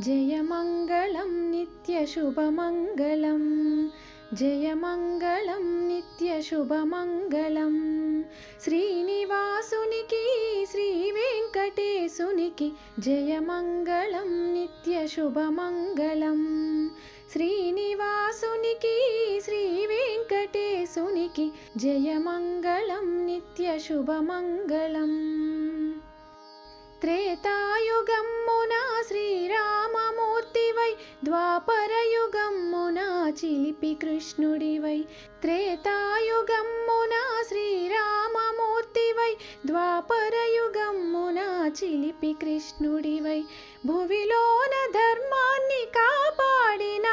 जयमङ्गलं नित्यशुभमङ्गलम्। जयमङ्गलं नित्यशुभमङ्गलम्। श्रीनिवासुनिकी श्रीवेङ्कटेशुनिकि जयमङ्गलं नित्यशुभमङ्गलम्। नित्यशुभमङ्गलं श्रीनिवासुनिकी श्रीवेङ्कटेशुनिकि जयमङ्गलं नित्यशुभमङ्गलम्। త్రేతాయుగమ్మున శ్రీరామమూర్తివై ద్వాపరయుగమ్మున చిలిపి కృష్ణుడివై. త్రేతాయుగమ్మున శ్రీరామమూర్తివై ద్వాపరయుగమ్మున చిలిపి కృష్ణుడివై. భువిలోన ధర్మాన్ని కాపాడిన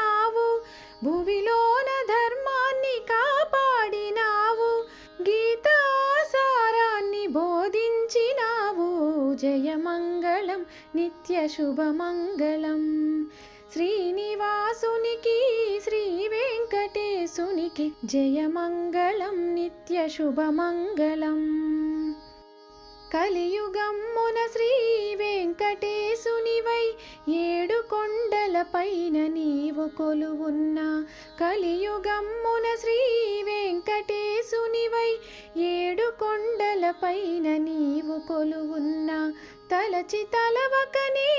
జయమంగళం నిత్యశుభమంగళం శ్రీనివాసునికి శ్రీ వెంకటేశునికి జయమంగళం నిత్యశుభమంగళం కలియుగమ్మున శ్రీ వెంకటేశునివై ఏడు కొండలపైన నీవు కొలువున్న. కలియుగమ్మున శ్రీ వెంకటేశునివై కొండలపైన నీవు కొలువున్న తలచి తలవకనే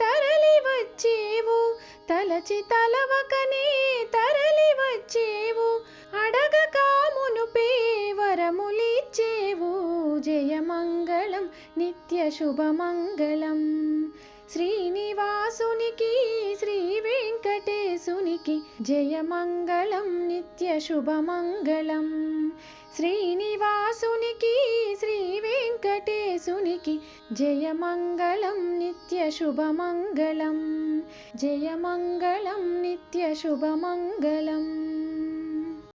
తరలి వచ్చేవు. తలచి తలవకనే తరలి వచ్చేవు. అడగక మునుపే వరములిచ్చేవు. జయమంగళం నిత్యశుభమంగళం శ్రీనివాసునికి శ్రీ सुनिकि जय मङ्गलम् नित्यशुभ मङ्गलम् श्रीनिवासुनिकी श्रीवेङ्कटेशुनिकि जय मङ्गलं नित्यशुभ मङ्गलम्